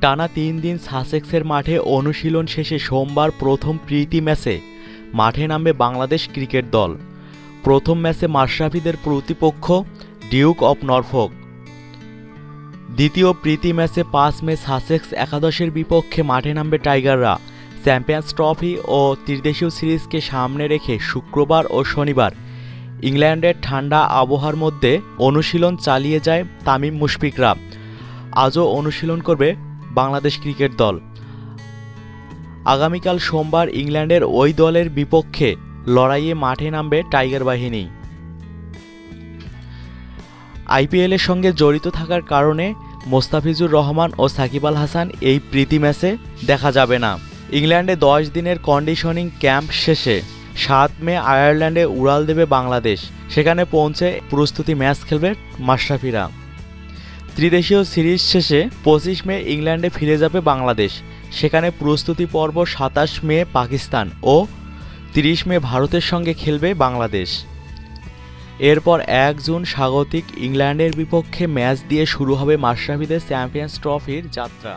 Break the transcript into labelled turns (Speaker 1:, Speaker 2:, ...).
Speaker 1: টানা তিন দিন সাসেক্সের মাঠে অনুশীলন শেষে সোমবার প্রথম প্রীতি ম্যাচে মাঠে নামবে বাংলাদেশ ক্রিকেট দল। প্রথম ম্যাচে মাশরাফিদের প্রতিপক্ষ ডিউক অব নরফোক। দ্বিতীয় প্রীতি ম্যাচে পাঁচ মে সাসেক্স একাদশের বিপক্ষে মাঠে নামবে টাইগাররা। চ্যাম্পিয়ন্স ট্রফি ও ত্রিদেশীয় সিরিজকে সামনে রেখে শুক্রবার ও শনিবার ইংল্যান্ডের ঠান্ডা আবহাওয়ার মধ্যে অনুশীলন চালিয়ে যায় তামিম মুশফিকরা। আজও অনুশীলন করবে বাংলাদেশ ক্রিকেট দল। আগামীকাল সোমবার ইংল্যান্ডের ওই দলের বিপক্ষে লড়াইয়ে মাঠে নামবে টাইগার বাহিনী। আইপিএলের সঙ্গে জড়িত থাকার কারণে মোস্তাফিজুর রহমান ও সাকিব আল হাসান এই প্রীতি ম্যাচে দেখা যাবে না। ইংল্যান্ডে দশ দিনের কন্ডিশনিং ক্যাম্প শেষে সাত মে আয়ারল্যান্ডে উড়াল দেবে বাংলাদেশ। সেখানে পৌঁছে প্রস্তুতি ম্যাচ খেলবে মাশরাফিরা। ত্রিদেশীয় সিরিজ শেষে পঁচিশ মে ইংল্যান্ডে ফিরে যাবে বাংলাদেশ। সেখানে প্রস্তুতি পর্ব সাতাশ মে পাকিস্তান ও তিরিশ মে ভারতের সঙ্গে খেলবে বাংলাদেশ। এরপর এক জুন স্বাগতিক ইংল্যান্ডের বিপক্ষে ম্যাচ দিয়ে শুরু হবে মাশরাফিদের চ্যাম্পিয়ন্স ট্রফির যাত্রা।